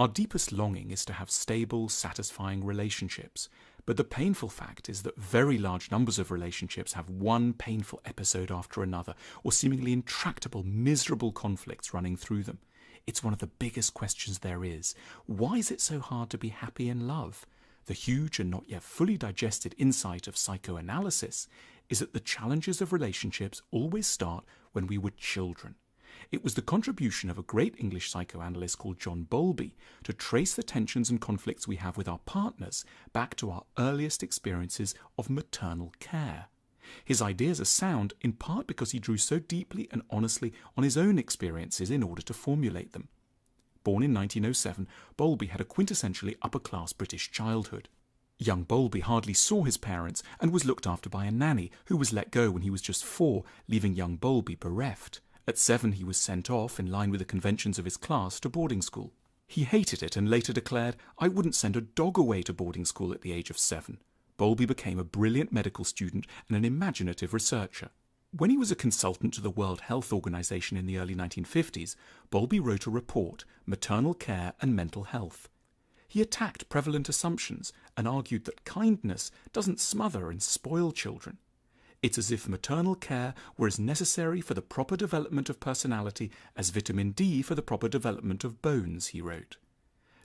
Our deepest longing is to have stable, satisfying relationships, but the painful fact is that very large numbers of relationships have one painful episode after another, or seemingly intractable, miserable conflicts running through them. It's one of the biggest questions there is. Why is it so hard to be happy in love? The huge and not yet fully digested insight of psychoanalysis is that the challenges of relationships always start when we were children. It was the contribution of a great English psychoanalyst called John Bowlby to trace the tensions and conflicts we have with our partners back to our earliest experiences of maternal care. His ideas are sound in part because he drew so deeply and honestly on his own experiences in order to formulate them. Born in 1907, Bowlby had a quintessentially upper class British childhood. Young Bowlby hardly saw his parents and was looked after by a nanny who was let go when he was just four, leaving young Bowlby bereft. At seven, he was sent off, in line with the conventions of his class, to boarding school. He hated it and later declared, I wouldn't send a dog away to boarding school at the age of seven. Bowlby became a brilliant medical student and an imaginative researcher. When he was a consultant to the World Health Organization in the early 1950s, Bowlby wrote a report, Maternal Care and Mental Health. He attacked prevalent assumptions and argued that kindness doesn't smother and spoil children. It's as if maternal care were as necessary for the proper development of personality as vitamin D for the proper development of bones, he wrote.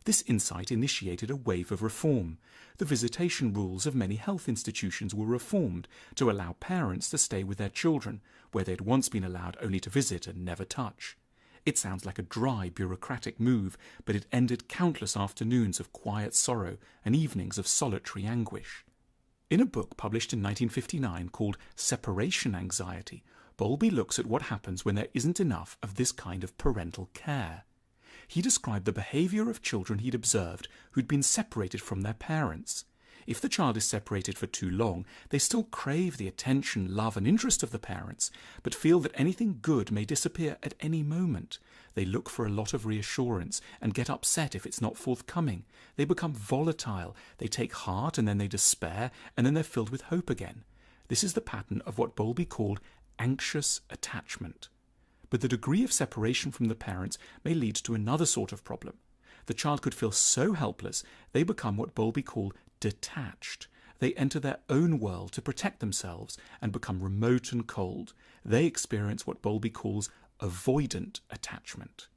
This insight initiated a wave of reform. The visitation rules of many health institutions were reformed to allow parents to stay with their children where they had once been allowed only to visit and never touch. It sounds like a dry, bureaucratic move, but it ended countless afternoons of quiet sorrow and evenings of solitary anguish. In a book published in 1959 called Separation Anxiety, Bowlby looks at what happens when there isn't enough of this kind of parental care. He described the behavior of children he'd observed who'd been separated from their parents. If the child is separated for too long, they still crave the attention, love, and interest of the parents, but feel that anything good may disappear at any moment. They look for a lot of reassurance and get upset if it's not forthcoming. They become volatile. They take heart and then they despair, and then they're filled with hope again. This is the pattern of what Bowlby called anxious attachment. But the degree of separation from the parents may lead to another sort of problem. The child could feel so helpless they become what Bowlby called detached. They enter their own world to protect themselves and become remote and cold. They experience what Bowlby calls avoidant attachment.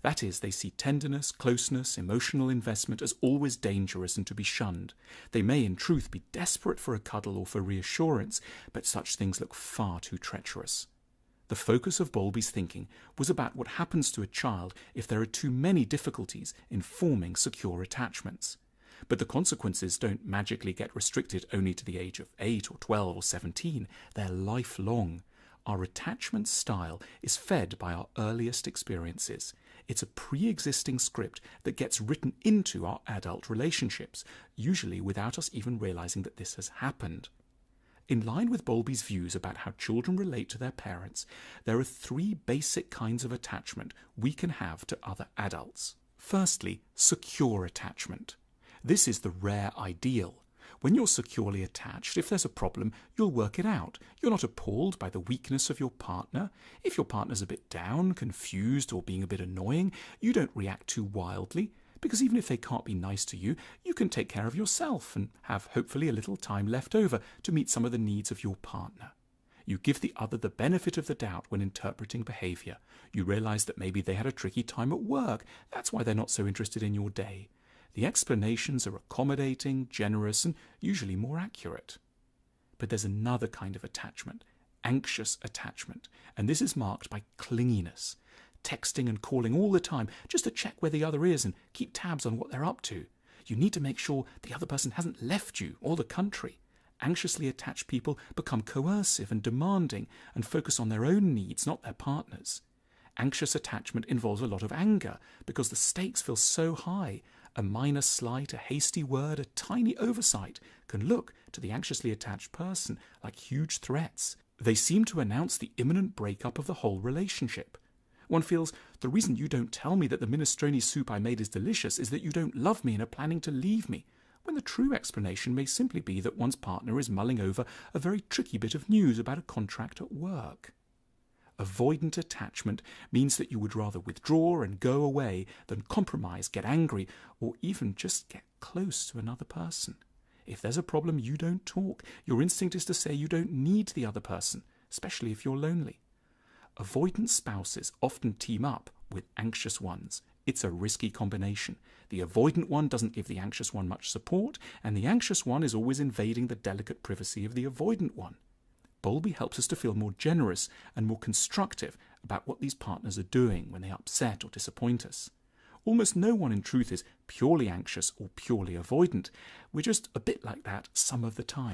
That is, they see tenderness, closeness, emotional investment as always dangerous and to be shunned. They may, in truth, be desperate for a cuddle or for reassurance, but such things look far too treacherous. The focus of Bowlby's thinking was about what happens to a child if there are too many difficulties in forming secure attachments. But the consequences don't magically get restricted only to the age of 8 or 12 or 17. They're lifelong. Our attachment style is fed by our earliest experiences. It's a pre existing script that gets written into our adult relationships, usually without us even realizing that this has happened. In line with Bowlby's views about how children relate to their parents, there are three basic kinds of attachment we can have to other adults. Firstly, secure attachment. This is the rare ideal. When you're securely attached, if there's a problem, you'll work it out. You're not appalled by the weakness of your partner. If your partner's a bit down, confused, or being a bit annoying, you don't react too wildly. Because even if they can't be nice to you, you can take care of yourself and have hopefully a little time left over to meet some of the needs of your partner. You give the other the benefit of the doubt when interpreting behavior. You realize that maybe they had a tricky time at work. That's why they're not so interested in your day. The explanations are accommodating, generous, and usually more accurate. But there's another kind of attachment, anxious attachment, and this is marked by clinginess, texting and calling all the time just to check where the other is and keep tabs on what they're up to. You need to make sure the other person hasn't left you or the country. Anxiously attached people become coercive and demanding and focus on their own needs, not their partner's. Anxious attachment involves a lot of anger because the stakes feel so high a minor slight, a hasty word, a tiny oversight can look to the anxiously attached person like huge threats. They seem to announce the imminent breakup of the whole relationship. One feels the reason you don't tell me that the minestrone soup I made is delicious is that you don't love me and are planning to leave me, when the true explanation may simply be that one's partner is mulling over a very tricky bit of news about a contract at work. Avoidant attachment means that you would rather withdraw and go away than compromise, get angry, or even just get close to another person. If there's a problem, you don't talk. Your instinct is to say you don't need the other person, especially if you're lonely. Avoidant spouses often team up with anxious ones. It's a risky combination. The avoidant one doesn't give the anxious one much support, and the anxious one is always invading the delicate privacy of the avoidant one. Bowlby helps us to feel more generous and more constructive about what these partners are doing when they upset or disappoint us. Almost no one in truth is purely anxious or purely avoidant. We're just a bit like that some of the time.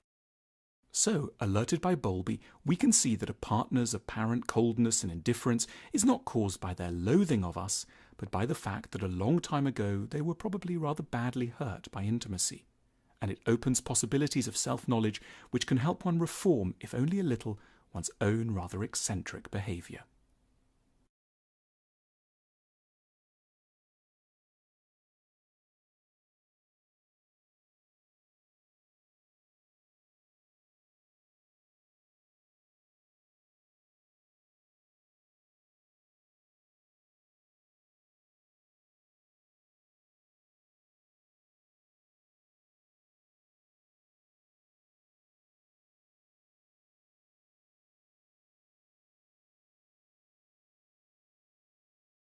So, alerted by Bowlby, we can see that a partner's apparent coldness and indifference is not caused by their loathing of us, but by the fact that a long time ago they were probably rather badly hurt by intimacy. And it opens possibilities of self knowledge which can help one reform, if only a little, one's own rather eccentric behaviour.